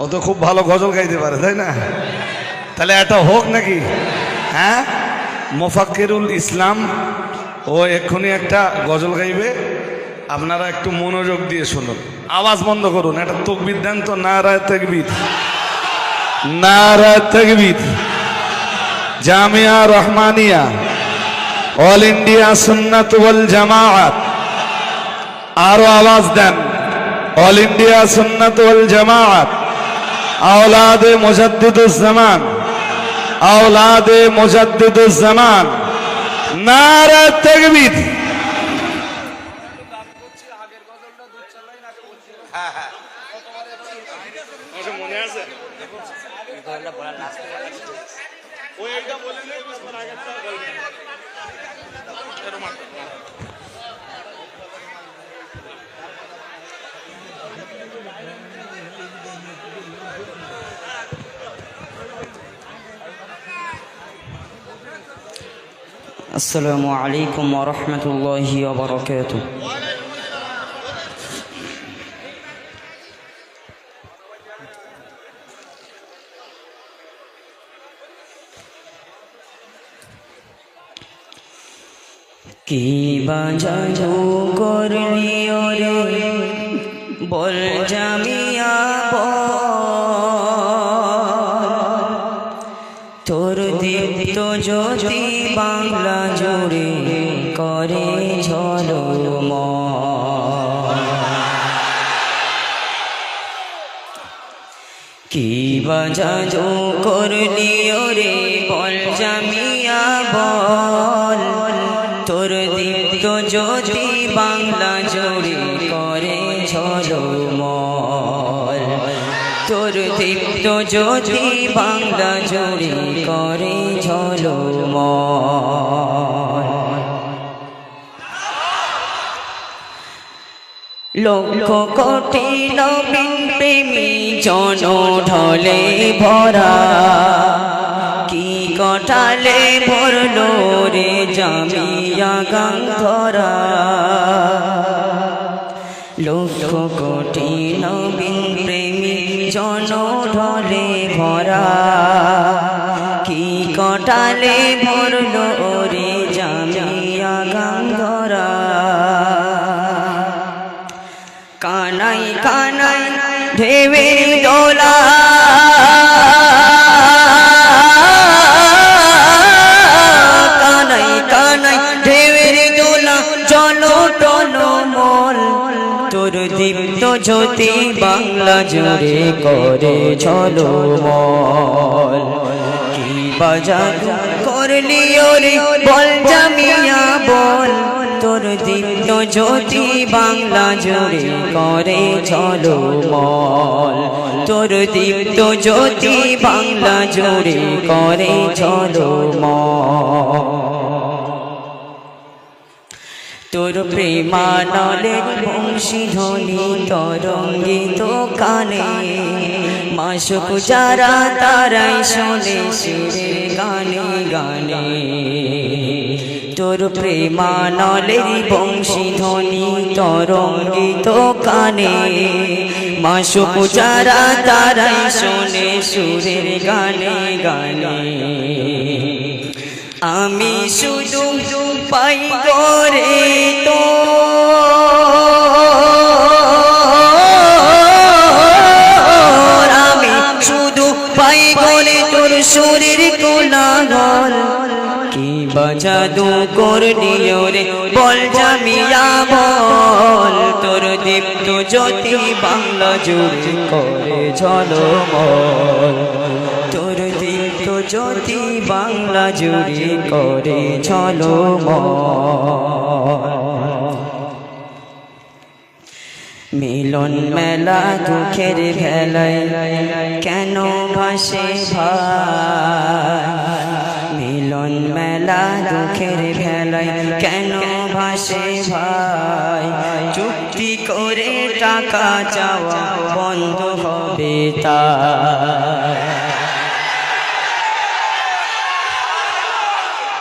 ও তো খুব ভালো গজল গাইতে পারে, তাই না? তাহলে এটা হোক নাকি? হ্যাঁ? মোফাক্কিরুল ইসলাম, ও এক্ষুনি একটা গজল গাইবে। আপনারা একটু মনোযোগ দিয়ে শুনুন। আওয়াজ বন্ধ করুন, এটা তকবির দেন তো, নারায় তকবির। নারায় তকবির। জামিয়া রহমানিয়া, অল ইন্ডিয়া সুন্নাত জামাআত আরও আওয়াজ দেন, অল ইন্ডিয়া সুন্নাত জামাআত আওলাদে মুজাদ্দিদুজ জামান। আওলাদে মুজাদ্দিদুজ জামান। নারা তাকবীর। السلام عليكم ورحمة الله وبركاته কি বাজানো করলি ওরে বল জামিয়া বাজাজো করলি ওরে বল জামিয়া, বল। তোর দীপ্ত জ্যোতি বাংলা জুড়ে করে ঝলমল। তোর দীপ্ত জ্যোতি বাংলা জুড়ে করে ঝলমল। লক্ষ কোটি নবীন প্রেমী জন ঢলে ভরা। কি কটালে ভরল রে জামিয়া গান্ধরা লক্ষ কোটি নবীন প্রেমী জন ঢলে ভরা। কি কটালে ভরল চলো টলো মল, তোর দীপ্ত জ্যোতি বাংলা জুড়ে করে চলো মল কি বাজার করলি ওরে বল জামিয়া বল, তোর দীপ্ত জ্যোতি বাংলা জুড়ে করে চলো মল তোর দীপ্ত জ্যোতি বাংলা জুড়ে করে চলো মল তোর প্রেমানলে বংশী ধ্বনি তরঙ্গিত কানে। মাসুক যারা তারাই শোনে শিরে গানে গানে। তোর প্রেমানলের বংশী ধ্বনি তরঙ্গিত কানে। মাসুক যারা তারাই শোনে সুরের গানে গানে। আমি শুধু পাই করে তো আমি শুধু পাই করে তোর শরীর কোলাহল কি বাজাদু করলি ওরে বল জামিয়া বল। তোর দীপ্ত জ্যোতি বাংলা জুড়ে করে ঝলমল। জ্যোতি বাংলা জুড়ে করে ঝলমল মিলন মেলা দুঃখের ভেলায় কেন ভাসে ভাই? মিলন মেলা দুঃখের ভেলায় কেন ভাসে ভাই? চুক্তি করে টাকা চাওয়া বন্ধ হবে তা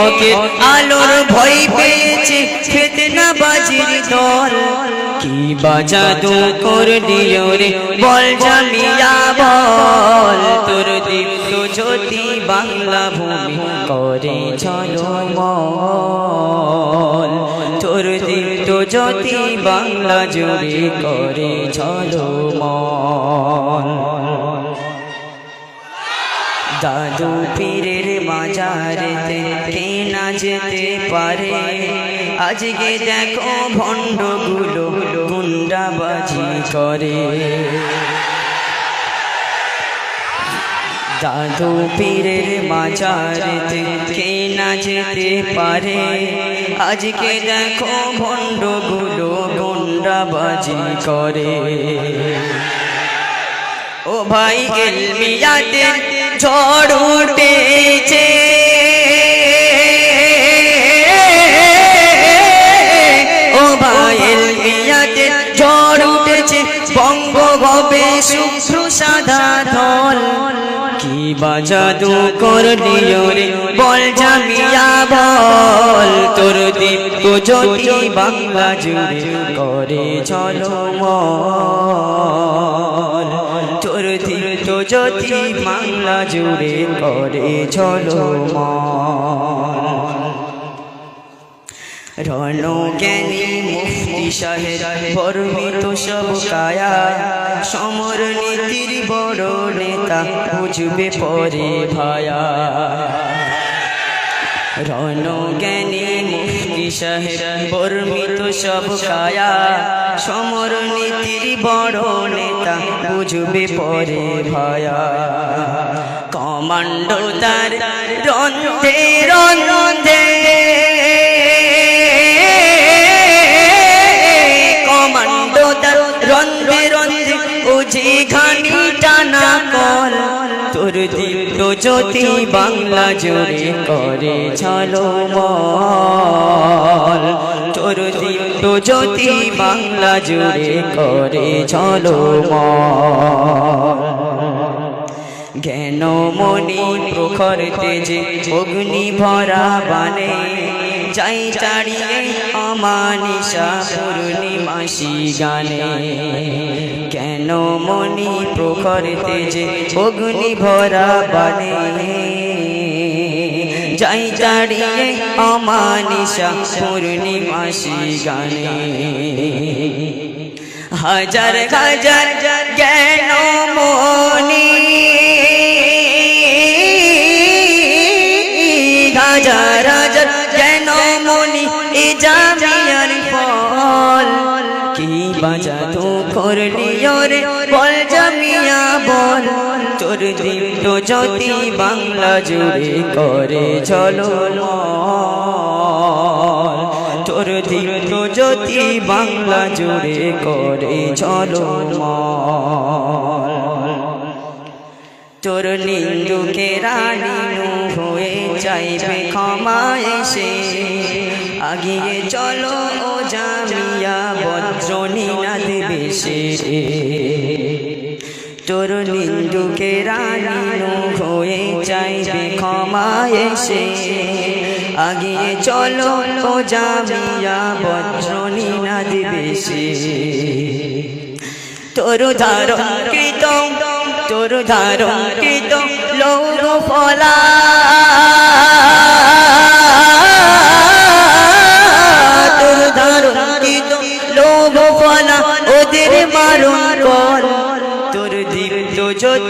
হকের আলোর ভয় পেয়েছে ফেতনা বাজির দল। কি বাজাদু করলি ওরে বল জামিয়া বল। তোর দীপ্ত জ্যোতি বাংলা ভূমি করে চলো মল তোর দীপ্ত জ্যোতি বাংলা জুড়ে করে চলো মল দাদু পীরের মাজারেতে কে না যেতে পারে। আজকে দেখো ভণ্ডগুলো গুন্ডাবাজি করে। দাদু পীরের মাজারেতে কে না যেতে পারে। আজকে দেখো ভণ্ডগুলো গুন্ডাবাজি করে। ও ভাই, এলমিয়াতে ঝড় উঠেছে। ও ভাই এলমিয়াতে ঝড় উঠেছে বঙ্গ হবে শুভ্র সাদা ধল কি বাজাদু করলি রে, বল জামিয়া বল। তোর দীপ্ত জ্যোতি বাংলা জুড়ে করে চলো জ্যোতি বাংলা জুড়ে করে চলো মল রণ জ্ঞানী মুফতি সাহেব বর্মিত সব কায়া, সমর নীতির বড় নেতা বুঝবে পরে ভায়া। রণ জ্ঞানী মুফতি সাহেব বর্মিত সব কায়া। সমর নীতির বড় নেতা বুঝবে পরে ভায়া। কমান্ডো তার রন্ধে রন্ধে জ্যোতি বাংলা জোরে করে চলো মল, তোর দীপ্ত জ্যোতি বাংলা জোরে করে চলো জ্ঞান মনি প্রখর তেজে অগ্নি ভরা বানে যাই চাড়িয়ে অমানিসা পূর্ণিমাসি গানে কেন মনি প্রখর তেজে অগ্নি ভরা বানে যাই চাড়িয়ে অমানিসা পূর্ণিমাসি গানে হাজার হাজার জ্ঞান মনি দীপ্ত জ্যোতি বাংলা জুড়ে করে চলো তোর দীপ্ত জ্যোতি বাংলা জুড়ে করে চলো তোর নিন্দুকে রানীনু হয়ে চাইবে ক্ষমা এসে। আগিয়ে চলো ও জামিয়া বজ্রনী না দেবে সে তোর নিন্দুকে রানীনু হয়ে চাইবে ক্ষমা এসে। আগিয়ে চলো ও জামিয়া বজ্রনী না দেবে সে। তোর ধারণ কৃত তোর ধারণ কৃত লৌহ ফলা।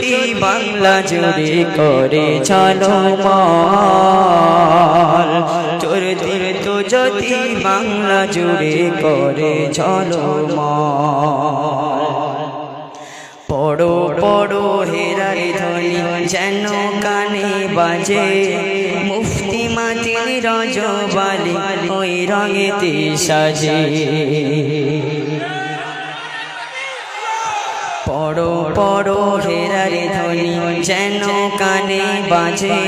জ্যোতি বাংলা জুড়ে করে চলো তোর দীপ্ত জ্যোতি বাংলা জুড়ে করে চলো পড়ো পড়ো হেরাই ধ্বনি যেন কানে বাজে। মুফতি মাতির রজবালি ওই রঙেতে সাজে। পড়ো পড়ো হেরারে ধ্বনি, যেন কানে বাজে।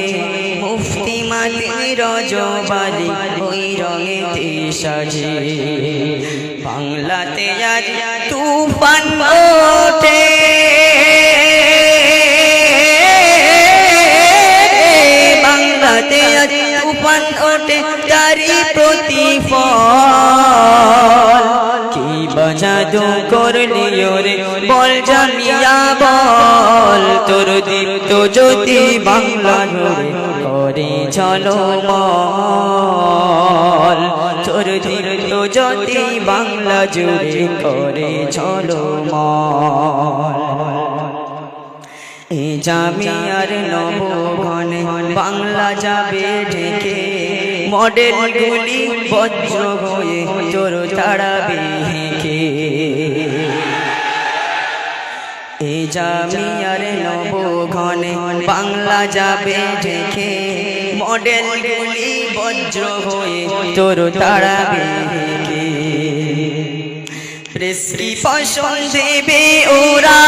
মুফতি মাতি রজবালি ওই রঙেতে সাজে। বাংলাতে আজ তুফান ওঠে। বাংলাতে আজ তুফান ওঠে তারি প্রতিফল। কি বাজাদু করলি ওরে বল জামিয়া বল, তোর দীপ্ত জ্যোতি বাংলা ধরে করে চলো মল তোর দীপ্ত জ্যোতি বাংলা জুড়ে করে চলো মল এ জামিয়ার নবঘনে বাংলা যাবে ঢেকে মডেল গুলি বজ্র হয়ে তোর তাড়াবে হেঁকে। জামিয়ার নবঘনে বাংলা যাবে ঢেকে। মডেল গুলি বজ্র হয়ে তোর তাড়াবে প্রেসক্রিপশন দেবে ওরা।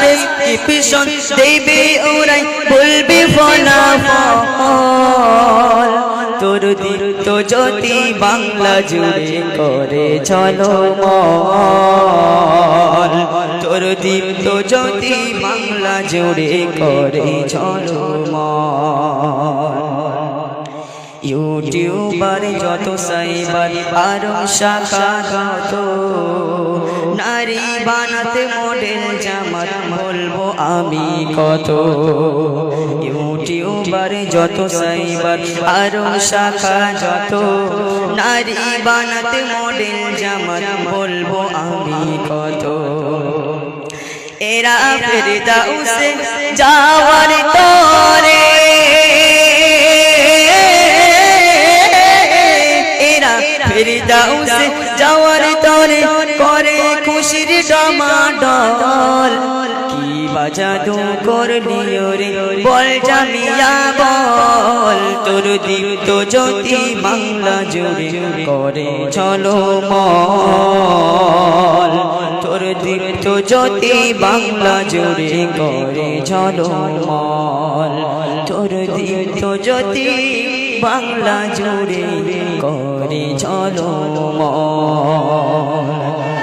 প্রেসক্রিপশন দেবে ওরাই, বলবে ফলাফল। তোর দীপ্ত যদি বাংলা জুড়ে করে চলো তোর দীপ্ত যদি বাংলা জুড়ে করে চলো ইউটিউবার যত সাইবার আরও শাখা নারী বানাতে মডেল জামার বলব আমি কত। ইউটিউবার যত, সাইবার আরও শাখা যত। নারী বানাতে মডেল জামার বলব আমি কত। এরা ফেরদা উসে যাওয়ার তরে এরা ফেরদাউসে কি বাজাদু করলি ওরে বল জামিয়া, বল। তোর দীপ্ত জ্যোতি বাংলা জুড়ে করে। চলো মল। তোর দীপ্ত জ্যোতি বাংলা জুড়ে করে। চলো মল। তোর দীপ্ত জ্যোতি বাংলা জুড়ে করে। চলো মল।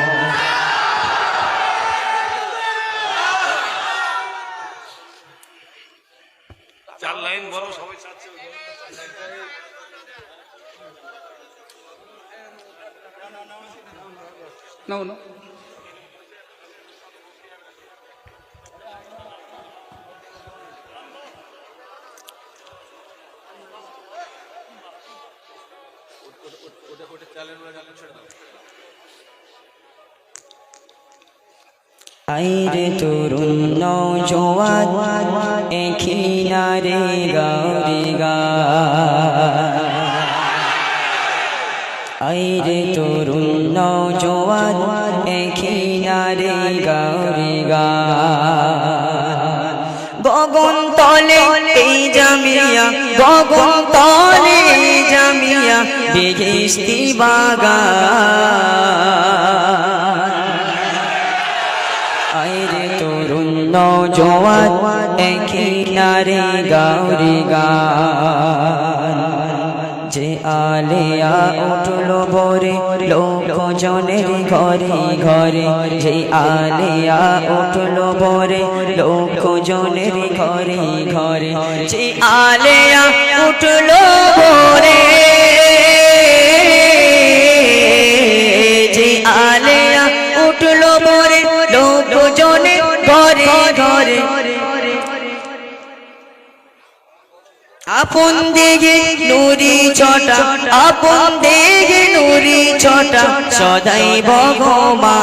নাও না আইরে তরুণ নৌজওয়ান তরুণ নৌজওয়ান এখিনারে গাউরি গা। গগন তলে জামিয়া গগন তলে জামিয়া বেগেস্তি বাগান। আইরে তরুণ নৌজওয়ান এখিনারে গাউরি গান যে আলিয়া উঠল ভোরে, লোকজনের ঘরে ঘরে। যে আলিয়া উঠল ভোরে, লোকজনের ঘরে ঘরে। যে আলিয়া উঠল ভোরে। আপন দিকে নুরি ছটা, আপন দিকে নুরি ছটা, সদাই ভগবান।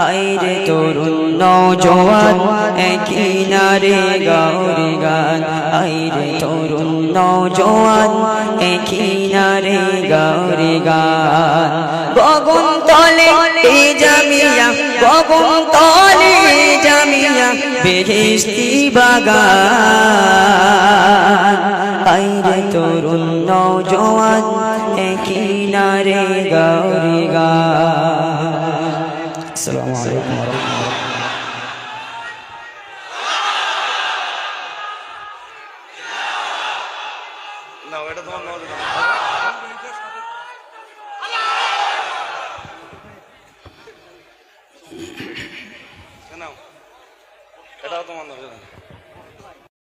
হাইরে তরুণ নৌজওয়ান, একই নারে গৌরি গান। হাইরে তরুণ নৌজওয়ান, একই নারে গৌরি গান। গগন তলে এ জামিয়া গগন তলে বেহেশতি বাগান। আইরে তরুণ নৌজওয়ান একই নারে গৌরী গা